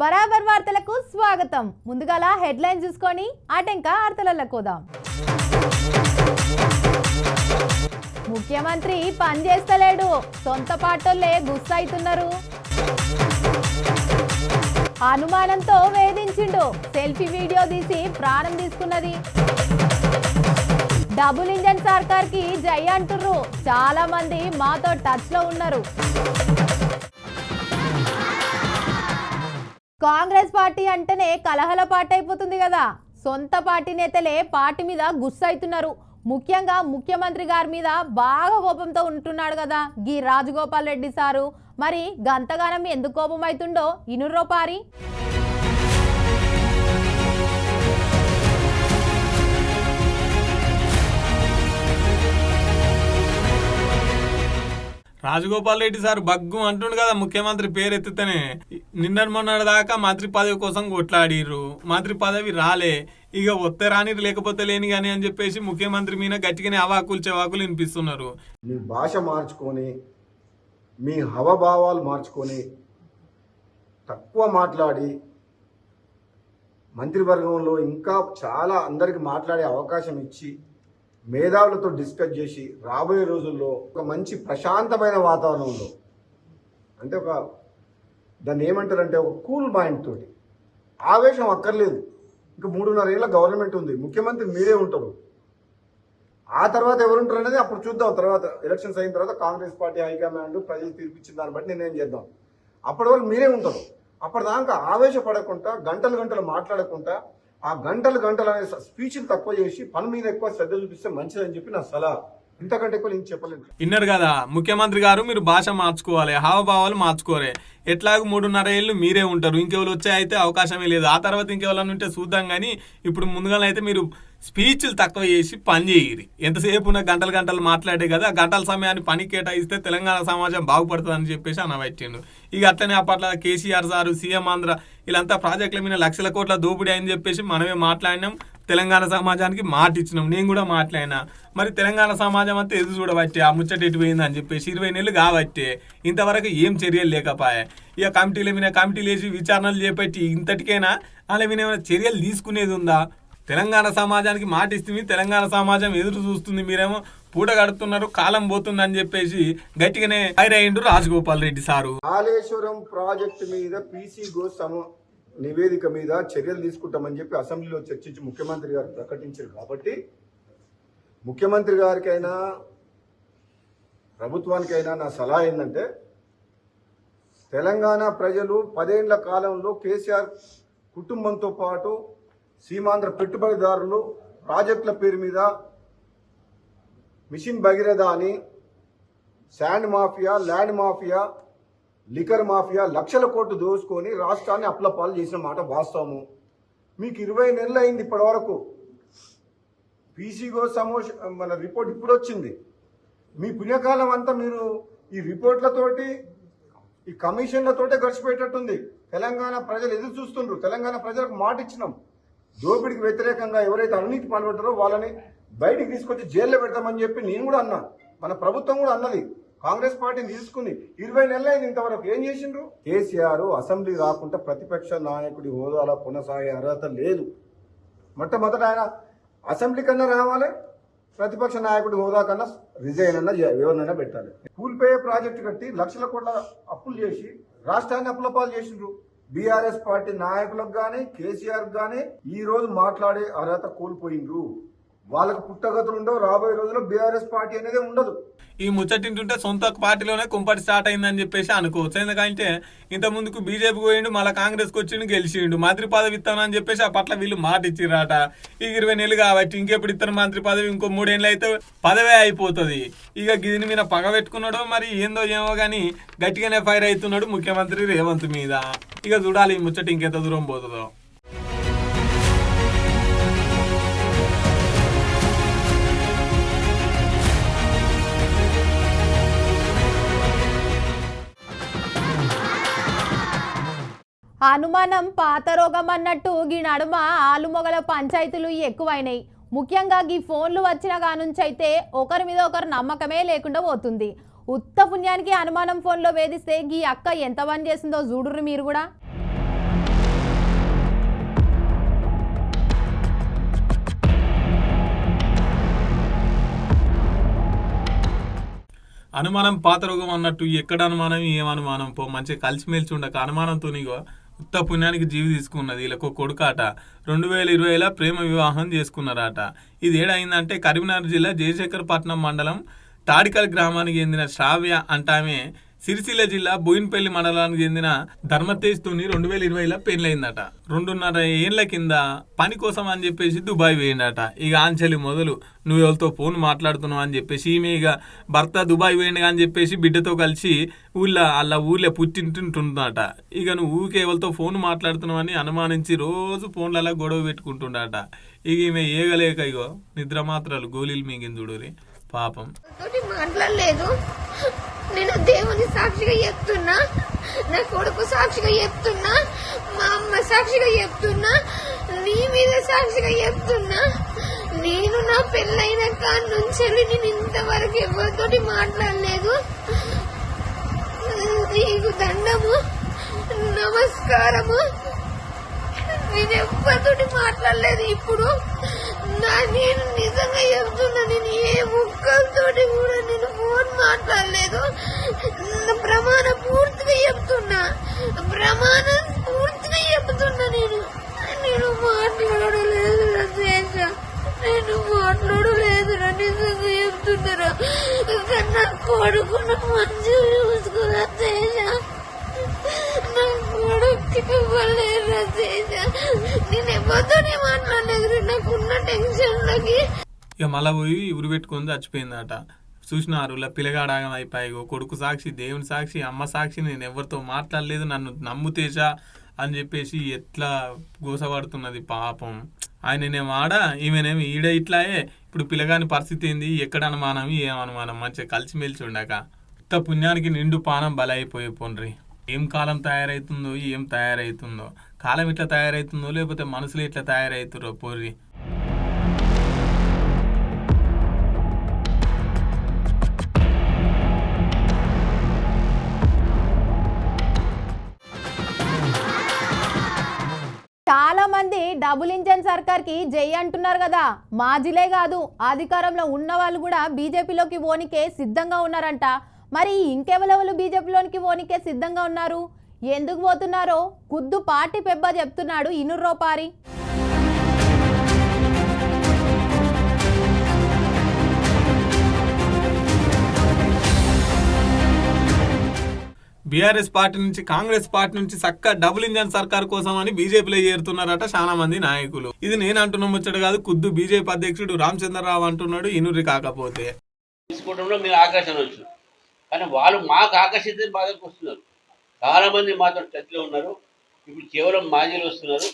బరాబర్ వార్తలకు స్వాగతం. ముందుగాల హెడ్లైన్ చూసుకొని ఆటంక వార్తలలో కోదాం ముఖ్యమంత్రి పని చేస్తలేడు సొంత పాటోళ్ళే గుస్సైతున్నారు. అనుమానంతో వేధించిండు. సెల్ఫీ వీడియో తీసి ప్రాణం తీసుకున్నది. డబుల్ ఇంజన్ సర్కార్కి జై అంటుర్రు. చాలా మంది మాతో టచ్లో ఉన్నారు. కాంగ్రెస్ పార్టీ అంటేనే కలహల పార్టీ అయిపోతుంది కదా. సొంత పార్టీ నేతలే పార్టీ మీద గుస్సైతున్నారు. ముఖ్యంగా ముఖ్యమంత్రి గారి మీద బాగా కోపంతో ఉంటున్నాడు కదా గీ రాజగోపాల్ రెడ్డి సారు. మరి గంతగానం ఎందుకు కోపం అవుతుండో పారి. రాజగోపాల్ రెడ్డి సార్ బగ్గు అంటుండు కదా ముఖ్యమంత్రి పేరెత్తితేనే నిన్న మొన్నటి దాకా మంత్రి పదవి కోసం కొట్లాడిర్రు. మంత్రి పదవి రాలే. ఇక వస్తే రాని లేకపోతే లేని కానీ అని చెప్పేసి ముఖ్యమంత్రి మీద గట్టిగానే అవాకులు చెవాకులు వినిపిస్తున్నారు. మీ భాష మార్చుకొని మీ హవభావాలు మార్చుకొని తక్కువ మాట్లాడి మంత్రివర్గంలో ఇంకా చాలా అందరికి మాట్లాడే అవకాశం ఇచ్చి మేధావులతో డిస్కస్ చేసి రాబోయే రోజుల్లో ఒక మంచి ప్రశాంతమైన వాతావరణంలో అంటే ఒక దాన్ని ఏమంటారంటే ఒక కూల్ మైండ్ తోటి ఆవేశం అక్కర్లేదు. ఇంకా మూడున్నర ఏళ్ళ గవర్నమెంట్ ఉంది. ముఖ్యమంత్రి మీరే ఉంటారు. ఆ తర్వాత ఎవరుంటారు అనేది అప్పుడు చూద్దాం. తర్వాత ఎలక్షన్స్ అయిన తర్వాత కాంగ్రెస్ పార్టీ హైకమాండ్ ప్రజలు తీర్పిచ్చిన దాన్ని బట్టి నిర్ణయం చేద్దాం. అప్పటి వరకు మీరే ఉంటారు. అప్పటిదాకా ఆవేశపడకుండా గంటలు గంటలు మాట్లాడకుండా ఆ గంటలు గంటలు అనే స్పీచ్లు తక్కువ చేసి పని మీద ఎక్కువ శ్రద్ధ చూపిస్తే మంచిదని చెప్పి నా సలహా. ఇంతకంటే ఎక్కువ నేను చెప్పలేను. విన్నారు కదా ముఖ్యమంత్రి గారు మీరు భాష మార్చుకోవాలి హావభావాలు మార్చుకోరే. ఎట్లాగూ మూడున్నర ఏళ్ళు మీరే ఉంటారు ఇంకెవరు వచ్చే అయితే అవకాశమే లేదు. ఆ తర్వాత ఇంకెవరైనా ఉంటే చూద్దాం కానీ ఇప్పుడు ముందుగానే అయితే మీరు స్పీచ్లు తక్కువ చేసి పని చేయరు. ఎంతసేపు ఉన్న గంటలు గంటలు మాట్లాడే కదా ఆ గంటల సమయాన్ని పని కేటాయిస్తే తెలంగాణ సమాజం బాగుపడుతుందని చెప్పేసి చెప్పేసి అనబట్టిండు ఇక అట్లనే అప్పట్లో కేసీఆర్ సారు సీఎం ఆంధ్ర వీళ్ళంతా ప్రాజెక్టుల మీద లక్షల కోట్ల దోపిడీ అని చెప్పేసి మనమే మాట్లాడినాం. తెలంగాణ సమాజానికి మాట ఇచ్చినాం నేను కూడా మాట్లాడినా. మరి తెలంగాణ సమాజం అంతా ఎదురు చూడబట్టే ఆ ముచ్చట ఎటు అని చెప్పేసి ఇరవై నెలలు కాబట్టే ఇంతవరకు ఏం చర్యలు లేకపోయా. ఇక కమిటీలు మీద కమిటీలు వేసి విచారణలు చేపట్టి ఇంతటికైనా అలా మీద ఏమైనా చర్యలు తీసుకునేది ఉందా? తెలంగాణ సమాజానికి మాట ఇస్తుంది తెలంగాణ సమాజం ఎదురు చూస్తుంది మీరేమో పూట కడుతున్నారు కాలం పోతుంది అని చెప్పేసి గట్టిగానే ఫైర్ అయ్యిండు రాజగోపాల్ రెడ్డి సారు. కాళేశ్వరం ప్రాజెక్టు మీద పీసీ గో సమ నివేదిక మీద చర్యలు తీసుకుంటామని చెప్పి అసెంబ్లీలో చర్చించి ముఖ్యమంత్రి గారు ప్రకటించారు కాబట్టి ముఖ్యమంత్రి గారికైనా ప్రభుత్వానికైనా నా సలహా ఏంటంటే తెలంగాణ ప్రజలు పదేళ్ళ కాలంలో కేసీఆర్ కుటుంబంతో పాటు సీమాంధ్ర పెట్టుబడిదారులు ప్రాజెక్టుల పేరు మీద మిషన్ భగీరథ అని sand mafia land mafia liquor mafia లక్షల కోట్లు దోచుకొని రాష్ట్రాన్ని అప్లపాలు చేసిన మాట వాస్తవము. మీకు ఇరవై నెలలు అయింది ఇప్పటి వరకు పీసీగో సమోష మన రిపోర్ట్ ఇప్పుడు వచ్చింది మీ పుణ్యకాలం అంతా మీరు ఈ రిపోర్ట్లతోటి ఈ కమిషన్లతోటే గడిచిపోయేటట్టుంది. తెలంగాణ ప్రజలు ఎదురు చూస్తుండ్రు. తెలంగాణ ప్రజలకు మాట ఇచ్చినాం. దోపిడికి వ్యతిరేకంగా ఎవరైతే అవినీతి పాల్పడ్డారో వాళ్ళని బయటికి తీసుకొచ్చి జైల్లో పెడతామని చెప్పి నేను కూడా అన్నా. మన ప్రభుత్వం కూడా అన్నది. కాంగ్రెస్ పార్టీని తీసుకుని ఇరవై నెలలు అయింది ఇంతవరకు. ఏం చేసిండ్రు? కేసీఆర్ అసెంబ్లీ రాకుండా ప్రతిపక్ష నాయకుడి హోదాలో కొనసాగే అర్హత లేదు. మొట్టమొదట ఆయన అసెంబ్లీ కన్నా రావాలి ప్రతిపక్ష నాయకుడి హోదా కన్నా రిజైన్ అన్న చే- ఎవరినైనా పెట్టాలి. కూల్పోయే ప్రాజెక్టు కట్టి లక్షల కోట్ల అప్పులు చేసి రాష్ట్రాన్ని అప్పులపాలు చేసిండ్రు. బీఆర్ఎస్ పార్టీ నాయకులకు కానీ కేసీఆర్ కానీ ఈ రోజు మాట్లాడే అర్హత కోల్పోయిండ్రు. వాళ్ళకు పుట్టగతులు ఉండవు రాబోయే రోజుల్లో బీఆర్ఎస్ పార్టీ అనేది ఉండదు. ఈ ముచ్చటింటుంటే సొంత పార్టీలోనే కుంపటి స్టార్ట్ అయిందని చెప్పేసి అనుకోవచ్చు. ఎందుకంటే ఇంత ముందుకు బీజేపీ పోయిండు మళ్ళీ కాంగ్రెస్కి వచ్చిండు గెలిచిండు. మంత్రి పదవి ఇస్తానని చెప్పేసి ఆ పట్ల వీళ్ళు మాట ఇచ్చిరాట ఈ ఇరవై నెలలు కాబట్టి ఇంకెప్పుడు ఇస్తారు మంత్రి పదవి? ఇంకో మూడేళ్ళు అయితే పదవే అయిపోతుంది. ఇక గిదిని మీద పగ పెట్టుకున్నాడో మరి ఏందో ఏమో కానీ గట్టిగానే ఫైర్ అవుతున్నాడు ముఖ్యమంత్రి రేవంత్ మీద. ఇక చూడాలి ఈ ముచ్చట ఇంకెంత దూరం పోతుందో. అనుమానం పాత రోగం అన్నట్టు ఈ నడుమ ఆలుమొగల పంచాయతీలు ఎక్కువైనాయి. ముఖ్యంగా ఈ ఫోన్లు వచ్చిన కానుంచి అయితే ఒకరి మీద ఒకరు నమ్మకమే లేకుండా పోతుంది. ఉత్త పుణ్యానికి అనుమానం ఫోన్లో వేధిస్తే ఈ అక్క ఎంత పని చేసిందో చూడుర్రు మీరు కూడా. అనుమానం పాత రోగం అన్నట్టు ఎక్కడ అనుమానం ఏం అనుమానం? పో మంచిగా కలిసిమెలిచి ఉండక. అనుమానంతో ఉత్త పుణ్యానికి జీవి తీసుకున్నది. వీళ్ళకు కొడుకాట. రెండు వేల ఇరవైలో ప్రేమ వివాహం చేసుకున్నారట. ఇది ఏడైందంటే కరీంనగర్ జిల్లా జయశేఖరపట్నం మండలం తాడికల్ గ్రామానికి చెందిన శ్రావ్య అంటామే సిరిసిల్ల జిల్లా బోయిన్పల్లి మండలానికి చెందిన ధర్మతేజ్తోని రెండు వేల ఇరవైలో పెళ్ళయిందట రెండున్నర ఏళ్ళ కింద పని కోసం అని చెప్పేసి దుబాయ్ పోయిందట ఇక ఆంచలి మొదలు నువ్వు ఎవరితో ఫోన్ మాట్లాడుతున్నావు? అని చెప్పేసి ఈమె ఇక భర్త దుబాయ్ పోయిండు అని చెప్పేసి బిడ్డతో కలిసి ఊళ్ళో అలా ఊళ్ళో పుట్టింటుంటుందట. ఇక నువ్వు ఊకే ఎవరితో ఫోన్ మాట్లాడుతున్నావు అని అనుమానించి రోజు ఫోన్లలో గొడవ పెట్టుకుంటుండట. ఇక ఈమె ఏగలేక ఇగో నిద్ర మాత్రాలు గోళీలు చూడరి పాపం. మాట్లాడలేదు. నేను దేవుని సాక్షిగా చెప్తున్నా. నా కొడుకు సాక్షిగా చెప్తున్నా. మా అమ్మ సాక్షిగా చెప్తున్నా. నీ మీద సాక్షిగా చెప్తున్నా. నేను నా పెళ్ళైన కాడి నుంచి నేను ఇంతవరకు ఎవరితోటి మాట్లాడలేదు. నీకు దండము నమస్కారము నేను ఎవరితోటి మాట్లాడలేదు ఇప్పుడు. నా నేను నిజంగా చెప్తున్నా నేను ఏ ముక్కలతోటి కూడా నేను ఫోన్ మాట్లాడలేదు. ప్రమాణ పూర్తిగా చెప్తున్నా. ప్రమాణ పూర్తిగా చెప్తున్నా నేను. నేను మాట్లాడలేదు రసేష నేను మాట్లాడలేదు నిజంగా చెప్తున్నారా నా కొడుకును మంచిగా చూసుకోరా ఇక మళ్ళా పోయి ఉరి పెట్టుకొని చచ్చిపోయిందట. చూసినారు ఇలా పిలగాడాగం అయిపోయాయి కొడుకు సాక్షి దేవుని సాక్షి అమ్మ సాక్షి నేను ఎవరితో మాట్లాడలేదు నన్ను నమ్ముతేజా అని చెప్పేసి ఎట్లా గోసపడుతున్నది పాపం. ఆయననేమో ఆడ ఈమెనేమి ఈడ ఇట్లాయే. ఇప్పుడు పిల్లగాని పరిస్థితి ఏంది? ఎక్కడ అనుమానం ఏం అనుమానం మంచిగా కలిసిమెలిసి ఉండక. ఇంత పుణ్యానికి నిండు పానం బలైపోయి పోండ్రి. ఏం కాలం తయారవుతుందో ఏం తయారవుతుందో కాలం ఇట్లా తయారవుతుందో లేకపోతే మనసులు ఇట్లా తయారవుతురో పోర్రి డబుల్ ఇంజన్ సర్కార్కి జై అంటున్నారు కదా. మాజీలే కాదు అధికారంలో ఉన్న వాళ్ళు కూడా బీజేపీలోకి ఓనికే సిద్ధంగా ఉన్నారంట. మరి ఇంకెవరెవరు బీజేపీలోనికి ఓనికే సిద్ధంగా ఉన్నారు? ఎందుకు పోతున్నారో? కుద్దు పార్టీ పెబ్బ చెప్తున్నాడు ఇనుర్రోపారి. బీఆర్ఎస్ పార్టీ నుంచి కాంగ్రెస్ పార్టీ నుంచి చక్క డబుల్ ఇంజన్ సర్కార్ కోసం అని బీజేపీలో చేరుతున్నారట చాలా మంది నాయకులు. ఇది నేను అంటున్న ముచ్చట కాదు కుద్దు బీజేపీ అధ్యక్షుడు రామచంద్రరావు అంటున్నాడు ఇనురి కాకపోతే. తీసుకోవడంలో మీరు ఆకర్షించవచ్చు కానీ వాళ్ళు మాకు ఆకర్షిత బాధకు వస్తున్నారు. చాలా మంది మాతో టచ్లో ఉన్నారు. ఇప్పుడు కేవలం మాజీలు వస్తున్నారు.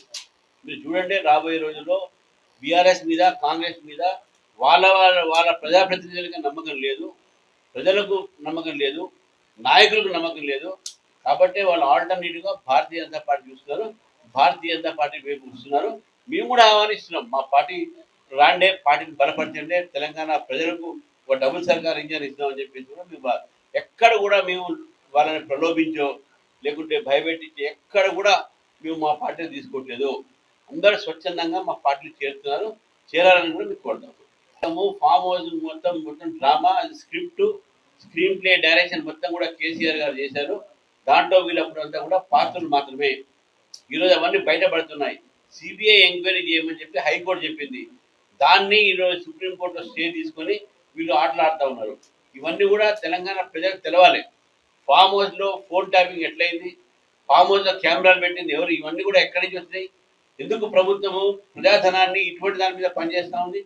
మీరు చూడండి రాబోయే రోజుల్లో బీఆర్ఎస్ మీద కాంగ్రెస్ మీద వాళ్ళ వాళ్ళ వాళ్ళ ప్రజాప్రతినిధులకి నమ్మకం లేదు. ప్రజలకు నమ్మకం లేదు. నాయకులకు నమ్మకం లేదు. కాబట్టి వాళ్ళు ఆల్టర్నేటివ్గా భారతీయ జనతా పార్టీ చూస్తున్నారు. భారతీయ జనతా పార్టీ వైపు చూస్తున్నారు. మేము కూడా ఆహ్వానిస్తున్నాం. మా పార్టీ రాండే పార్టీని బలపరచండి. తెలంగాణ ప్రజలకు ఒక డబుల్ సర్కార్ ఇంజన్ ఇస్తామని చెప్పేసి కూడా మేము ఎక్కడ కూడా మేము వాళ్ళని ప్రలోభించో లేకుంటే భయపెట్టించి ఎక్కడ కూడా మేము మా పార్టీని తీసుకోవట్లేదు. అందరూ స్వచ్ఛందంగా మా పార్టీలు చేరుతున్నారు. చేరాలని కూడా మీకు కోరుతాము ఫామ్ హౌస్ మొత్తం మొత్తం drama script screen play direction మొత్తం కూడా కేసీఆర్ గారు చేశారు. దాంట్లో వీళ్ళప్పుడు అంతా కూడా పాత్రలు మాత్రమే. ఈరోజు అవన్నీ బయటపడుతున్నాయి. సిబిఐ ఎంక్వైరీ చేయమని చెప్పి హైకోర్టు చెప్పింది. దాన్ని ఈరోజు సుప్రీంకోర్టులో స్టే తీసుకొని వీళ్ళు ఆటలాడుతూ ఉన్నారు. ఇవన్నీ కూడా తెలంగాణ ప్రజలకు తెలవాలి. ఫామ్ హౌస్లో ఫోన్ ట్యాపింగ్ ఎట్లయింది? ఫామ్ హౌస్లో కెమెరాలు పెట్టింది ఎవరు? ఇవన్నీ కూడా ఎక్కడి నుంచి వచ్చినాయి ఎందుకు ప్రభుత్వము ప్రజాధనాన్ని ఇటువంటి దాని మీద పనిచేస్తూ ఉంది?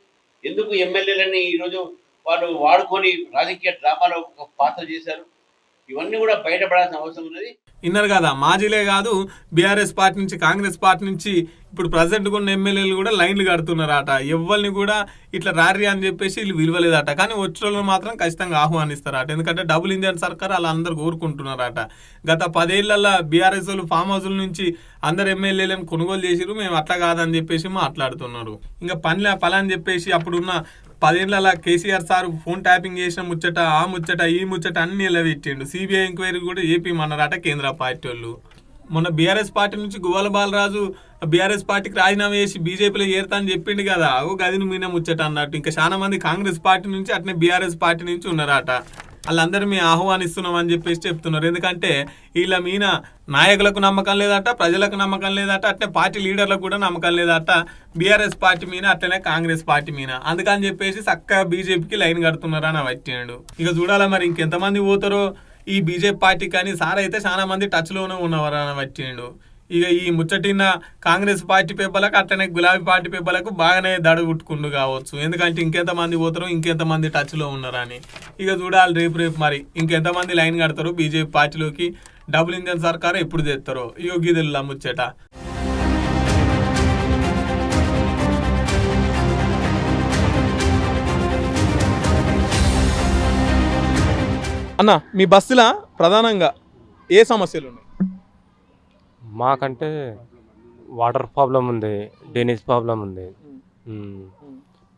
ఎందుకు ఎమ్మెల్యేలని ఈరోజు వాళ్ళు వాడుకొని రాజకీయ డ్రామాలో ఒక పాత్ర చేశారు. ఇవన్నీ కూడా బయటపడాల్సిన అవసరం ఉన్నది. ఇన్నారు కదా? మాజీలే కాదు బీఆర్ఎస్ పార్టీ నుంచి కాంగ్రెస్ పార్టీ నుంచి ఇప్పుడు ప్రజెంట్ ఉన్న ఎమ్మెల్యేలు కూడా లైన్లు కడుతున్నారట. ఎవరిని కూడా ఇట్లా రారి అని చెప్పేసి వీళ్ళు విలువలేదట. కానీ వచ్చే మాత్రం ఖచ్చితంగా ఆహ్వానిస్తారట. ఎందుకంటే డబుల్ ఇంజన్ సర్కార్ అలా అందరు కోరుకుంటున్నారట గత పదేళ్ళలో బీఆర్ఎస్ వాళ్ళు ఫామ్ హౌస్ల నుంచి అందరు ఎమ్మెల్యేలను కొనుగోలు చేసిరు మేము అట్లా కాదని చెప్పేసి మాట్లాడుతున్నారు. ఇంకా పనిలే పలని చెప్పేసి అప్పుడున్న పదేళ్ళ కేసీఆర్ సార్ ఫోన్ ట్యాపింగ్ చేసిన ముచ్చట ఆ ముచ్చట ఈ ముచ్చట అన్ని నిలబెట్టిండు. సిబిఐ ఎంక్వైరీ కూడా ఏపీ మన్నారట కేంద్ర పార్టీ వాళ్ళు. మొన్న బీఆర్ఎస్ పార్టీ నుంచి గువ్వల బాలరాజు బీఆర్ఎస్ పార్టీకి రాజీనామా చేసి బీజేపీలో చేరుతా అని చెప్పిండు కదా. ఓ గదిని మీన ముచ్చట అన్నట్టు. ఇంకా చాలా మంది కాంగ్రెస్ పార్టీ నుంచి అట్నే బీఆర్ఎస్ పార్టీ నుంచి ఉన్నారట. వాళ్ళందరూ మేము ఆహ్వానిస్తున్నాం అని చెప్పేసి చెప్తున్నారు. ఎందుకంటే వీళ్ళ మీన నాయకులకు నమ్మకం లేదట ప్రజలకు నమ్మకం లేదట అట్నే పార్టీ లీడర్లకు కూడా నమ్మకం లేదట. బీఆర్ఎస్ పార్టీ మీద అట్లనే కాంగ్రెస్ పార్టీ మీద. అందుకని చెప్పేసి చక్కగా బీజేపీకి లైన్ కడుతున్నారు అని వచ్చాడు ఇక చూడాలా మరి ఇంకెంతమంది పోతారో? ఈ బీజేపీ పార్టీ కానీ సార్ అయితే చాలా మంది టచ్లోనే ఉన్నవారు అని వచ్చాడు ఇక ఈ ముచ్చటిన్న కాంగ్రెస్ పార్టీ పేపర్లకు అట్లనే గులాబీ పార్టీ పేపర్లకు బాగానే దడగుట్టుకుండు కావచ్చు. ఎందుకంటే ఇంకెంతమంది పోతారు ఇంకెంతమంది టచ్లో ఉన్నారని. ఇక చూడాలి రేపు రేపు మరి. ఇంకెంతమంది లైన్ కడతారు బీజేపీ పార్టీలోకి డబుల్ ఇంజన్ సర్కార్ ఎప్పుడు తెస్తారు ఇక గిదెల్లా ముచ్చట. అన్న మీ బస్సులో ప్రధానంగా ఏ సమస్యలు ఉన్నాయి? మాకంటే వాటర్ ప్రాబ్లం ఉంది డ్రైనేజ్ ప్రాబ్లం ఉంది. మ్మ్.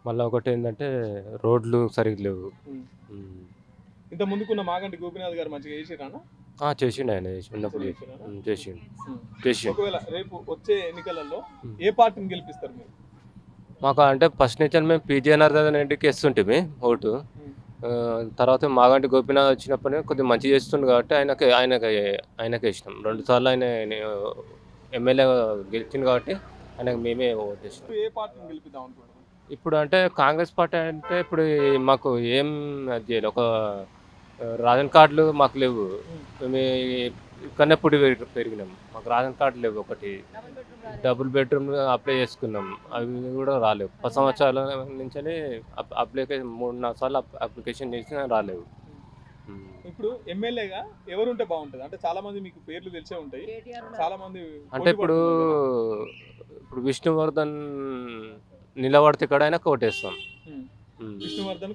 మళ్ళీ ఒకటి ఏంటంటే రోడ్లు సరిగ్గా లేవు. ఇంత ముందుకున్న మాగంటి గోపినాథ్ గారు మంచిగా చేసిరా ఆ, చేసిండు ఆయన మ్మ్, చేసిండు. చేసిండు. ఒకవేళ రేపు వచ్చే ఎన్నికలలో Hmm. ఏ పార్టీని గెలిపిస్తారు మీరు? మాకు అంటే ఫస్ట్ నుంచి మేము పీజీఎన్ఆర్ రెడ్డికి వేస్తుంటే ఓటు. తర్వాత మాగంటి గోపీనాథ్ వచ్చినప్పుడు కొద్దిగా మంచి చేస్తుండు కాబట్టి ఆయనకి ఆయనకి ఆయనకి ఇష్టం. రెండు సార్లు ఆయన ఎమ్మెల్యే గెలిచిండు కాబట్టి ఆయనకు మేమే ఓటు ఏ పార్టీని గెలిపిద్దాం ఇప్పుడు అంటే కాంగ్రెస్ పార్టీ అంటే ఇప్పుడు మాకు ఏం అది ఒక ఆ, రేషన్ కార్డులు మాకు లేవు. మేము పెరిగి- పెరిగినాం. మాకు రేషన్ కార్డు లేవు ఒకటి. డబుల్ బెడ్రూమ్ అప్లై చేసుకున్నాం. అవి కూడా రాలేవు. పది సంవత్సరాల నుంచి అప్లికేషన్ మూడు నాలుగు సార్లు అప్- అప్లికేషన్ చేసినా రాలేవు. ఇప్పుడు ఎమ్మెల్యేగా ఎవరు ఉంటే బాగుంటుంది? అంటే చాలా మంది మీకు పేర్లు తెలిసే ఉంటాయి. చాలా మంది అంటే ఇప్పుడు ఇప్పుడు విష్ణువర్ధన్ నిలబడితే ఇక్కడ ఆయన ఓటేస్తాం. ఉమ్. విష్ణువర్ధన్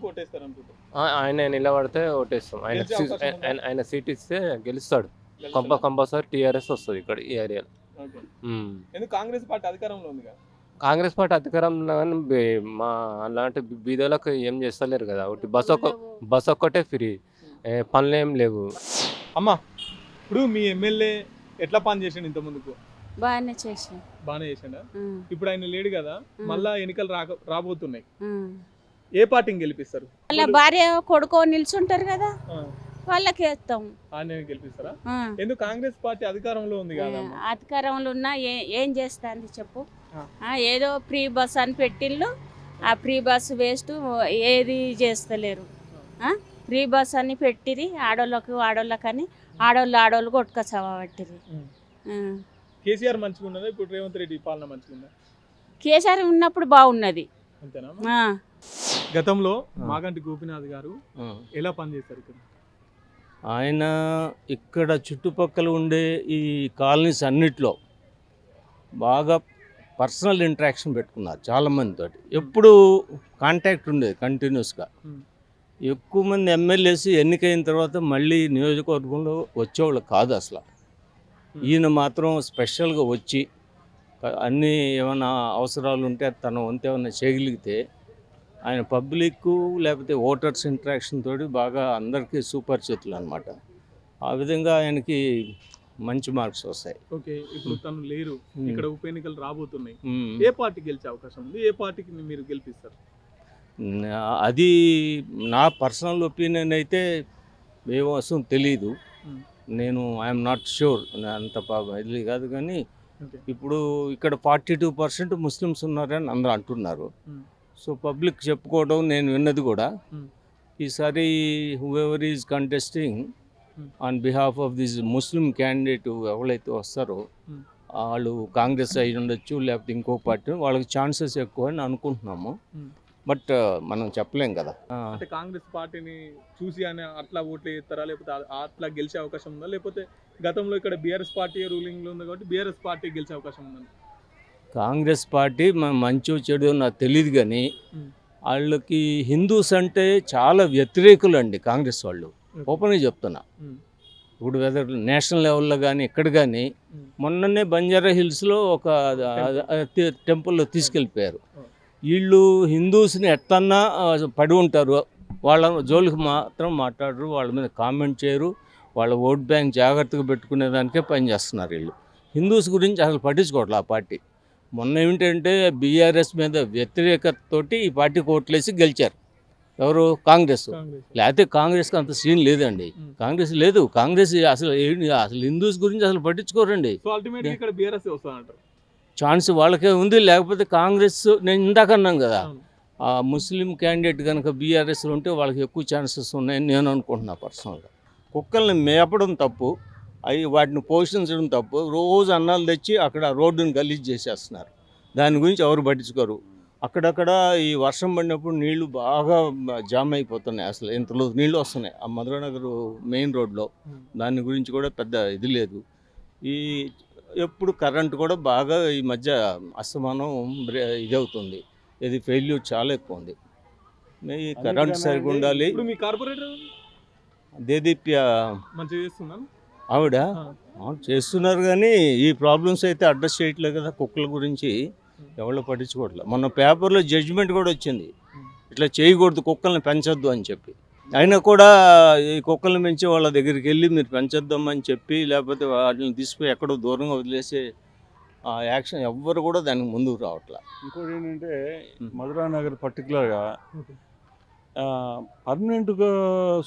ఆ- ఆయన నిలబడితే ఓటేస్తాం? ఆయన ఆయన సీట్ ఇస్తే గెలుస్తాడు. కంప కంపల్సరీ టీఆర్ఎస్ వస్తుంది ఇక్కడ ఈ ఏరియాలో. ఎందుకు కాంగ్రెస్ పార్టీ అధికారంలో ఉందిగా? కాంగ్రెస్ పార్టీ అధికారంలో కానీ మా అలాంటి బీదోళ్ళకి ఏం చేస్తలేరు కదా. ఒకటి బస్ ఒక్క బస్ ఒక్కటే ఫ్రీ. పనులు ఏం లేవు. అమ్మా ఇప్పుడు మీ ఎమ్మెల్యే ఎట్లా పని చేసిండు ఇంత ముందుకు? బాగానే చేసి బాగానే చేసిండా? ఇప్పుడు ఆయన లేడు కదా మళ్ళా ఎన్నికలు రాక రాబోతున్నాయి. ఏ పార్టీని గెలిపిస్తారు? భార్య కొడుకో నిల్చుంటారు కదా. వాళ్ళకి వేస్తాం ఆయన గెలిపిస్తారా? ఆ. ఎందుకు కాంగ్రెస్ పార్టీ అధికారంలో ఉంది కదా అధికారంలో ఉన్నా ఏ ఏం చేస్తాంది చెప్పు. ఆ. ఆ, ఏదో ఫ్రీ బస్ అని పెట్టిళ్ళు. ఆ ఫ్రీ బస్ వేస్ట్ ఏది చేస్తలేరు. ఆ? ఫ్రీ బస్ అని పెట్టిరి ఆడోళ్ళకు ఆడోళ్ళకని ఆడోళ్ళు ఆడోళ్ళు కొట్టుక చవబట్టిరి ఉమ్. కేసీఆర్ మంచిగా ఉన్నదా? ఇప్పుడు రేవంత్ రెడ్డి పాలన మంచిగా ఉందా? కేసీఆర్ ఉన్నప్పుడు బాగున్నది. అంతేనా? ఆ. గతంలో మాగంటి గోపినాథ్ గారు ఎలా పనిచేశారు ఇక్కడ? ఆయన ఇక్కడ చుట్టుపక్కల ఉండే ఈ కాలనీస్ అన్నిట్లో బాగా పర్సనల్ ఇంటరాక్షన్ పెట్టుకున్నారు చాలామందితో ఎప్పుడు కాంటాక్ట్ ఉండేది కంటిన్యూస్గా. ఎక్కువ మంది ఎమ్మెల్యేస్ ఎన్నికైన తర్వాత మళ్ళీ నియోజకవర్గంలో వచ్చేవాళ్ళు కాదు అసలు. ఈయన మాత్రం స్పెషల్గా వచ్చి అన్ని ఏమైనా అవసరాలు ఉంటే తన వంతు ఏమైనా చేయగలిగితే ఆయన పబ్లిక్ లేకపోతే ఓటర్స్ ఇంటరాక్షన్ తోటి బాగా అందరికీ సుపరిచితులు అనమాట ఆ విధంగా ఆయనకి మంచి మార్క్స్ వస్తాయి. ఓకే ఇప్పుడు తను లేరు. ఇక్కడ ఉప ఎన్నికలు రాబోతున్నాయి. ఏ పార్టీ గెలిచే అవకాశం ఉంది? ఏ పార్టీకి మీరు గెలిపిస్తారు? అది నా పర్సనల్ ఒపీనియన్ అయితే ఏమవసం తెలీదు. ఉమ్. నేను ఐఎమ్ నాట్ షూర్ అంత ఇది కాదు కానీ ఇప్పుడు ఇక్కడ ఫార్టీ టూ పర్సెంట్ ముస్లిమ్స్ ఉన్నారని అందరూ అంటున్నారు. సో పబ్లిక్ చెప్పుకోవడం నేను విన్నది కూడా ఉమ్. ఈసారి whoever is contesting. On behalf of this Muslim candidate ఎవరైతే వస్తారో ఉమ్. వాళ్ళు కాంగ్రెస్ అయి ఉండొచ్చు లేకపోతే ఇంకో పార్టీ వాళ్ళకి ఛాన్సెస్ ఎక్కువ అని అనుకుంటున్నాము. బట్ మనం చెప్పలేం కదా అంటే కాంగ్రెస్ పార్టీని చూసి అని అట్లా ఓట్లు వేస్తారా లేకపోతే అట్లా గెలిచే అవకాశం ఉందా లేకపోతే గతంలో ఇక్కడ బీఆర్ఎస్ పార్టీ రూలింగ్లో ఉంది కాబట్టి బీఆర్ఎస్ పార్టీ గెలిచే అవకాశం ఉందా కాంగ్రెస్ పార్టీ మంచో చెడు నాకు తెలియదు కానీ. వాళ్ళకి హిందూస్ అంటే చాలా వ్యతిరేకులు అండి కాంగ్రెస్ వాళ్ళు ఓపెన్గా చెప్తున్నా. ఇప్పుడు వెదర్ నేషనల్ లెవెల్లో కానీ ఇక్కడ కానీ. మొన్ననే బంజారా హిల్స్లో ఒక టెంపుల్లో తీసుకెళ్ళిపోయారు. వీళ్ళు హిందూస్ని ఎట్టన్నా పడి ఉంటారు వాళ్ళ జోలికి మాత్రం మాట్లాడరు వాళ్ళ మీద కామెంట్ చేయరు వాళ్ళ ఓట్ బ్యాంక్ జాగ్రత్తగా పెట్టుకునే దానికే పనిచేస్తున్నారు వీళ్ళు హిందూస్ గురించి అసలు పట్టించుకోవట్లే ఆ పార్టీ మొన్న ఏమిటంటే బీఆర్ఎస్ మీద వ్యతిరేకతతోటి ఈ పార్టీకి ఓట్లేసి గెలిచారు. ఎవరు? కాంగ్రెస్. కాంగ్రెస్. లేకపోతే కాంగ్రెస్కి అంత సీన్ లేదండి. కాంగ్రెస్ లేదు. కాంగ్రెస్ అసలు అసలు హిందూస్ గురించి అసలు పట్టించుకోరండి. సో అల్టిమేట్ ఇక్కడ బీఆర్ఎస్ వస్తారంటారు ఛాన్స్ వాళ్ళకే ఉంది. లేకపోతే కాంగ్రెస్ నేను ఇందాక అన్నాం కదా. ఆ ముస్లిం క్యాండిడేట్ కనుక బీఆర్ఎస్లో ఉంటే వాళ్ళకి ఎక్కువ ఛాన్సెస్ ఉన్నాయని నేను అనుకుంటున్నా పర్సనల్గా కుక్కల్ని మేపడం తప్పు. అవి వాటిని పోషించడం తప్పు. రోజు అన్నాలు తెచ్చి అక్కడ రోడ్డుని గలీజ్ చేసేస్తున్నారు. దాని గురించి ఎవరు పట్టించుకోరు. అక్కడక్కడ ఈ వర్షం పడినప్పుడు నీళ్ళు బాగా జామ్ అయిపోతున్నాయి అసలు. ఇంతలో నీళ్ళు వస్తున్నాయి. ఆ మధురానగర్ మెయిన్ రోడ్లో దాని గురించి కూడా పెద్ద ఇది లేదు. ఈ ఎప్పుడు కరెంట్ కూడా బాగా ఈ మధ్య అస్తమానం ఇది అవుతుంది ఇది ఫెయిల్యూర్ చాలా ఎక్కువ ఉంది. ఈ కరెంట్ సరిగా ఉండాలి. మీ కార్పొరేటర్ దేదీప్య మంచిగా చేస్తున్నాను ఆవిడ చేస్తున్నారు కానీ ఈ ప్రాబ్లమ్స్ అయితే అడ్రస్ చేయట్లేదు కదా కుక్కల గురించి. ఎవరు పట్టించుకోవట్లేదు. మొన్న పేపర్లో జడ్జిమెంట్ కూడా వచ్చింది. ఇట్లా చేయకూడదు కుక్కల్ని పెంచొద్దు అని చెప్పి. అయినా కూడా ఈ కుక్కల్ని పెంచే వాళ్ళ దగ్గరికి వెళ్ళి మీరు పెంచొద్దామని చెప్పి లేకపోతే వాటిని తీసుకుపోయి ఎక్కడో దూరంగా వదిలేసి ఆ యాక్షన్ ఎవ్వరు కూడా దానికి ముందుకు రావట్లే. ఇంకోటి ఏంటంటే. మధురా నగర్ పర్టికులర్గా. పర్మనెంట్గా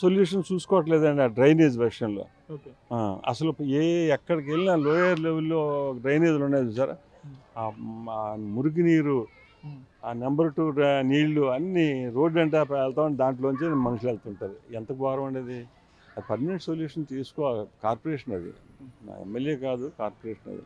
సొల్యూషన్ చూసుకోవట్లేదండి ఆ డ్రైనేజ్ విషయంలో అసలు ఏ ఎక్కడికి వెళ్ళినా లోయర్ లెవెల్లో డ్రైనేజీలు ఉన్నాయి సార్. ఆ మ- ఆ మురికి నీరు. ఆ నెంబర్ టూ నీళ్ళు అన్నీ రోడ్డు అంటే వెళ్తాం దాంట్లోంచి మనుషులు వెళ్తుంటారు. ఎంత ఘోరం ఉండేది? పర్మనెంట్ సొల్యూషన్ తీసుకో కార్పొరేషన్ అది. నా ఎమ్మెల్యే కాదు కార్పొరేషన్ అది.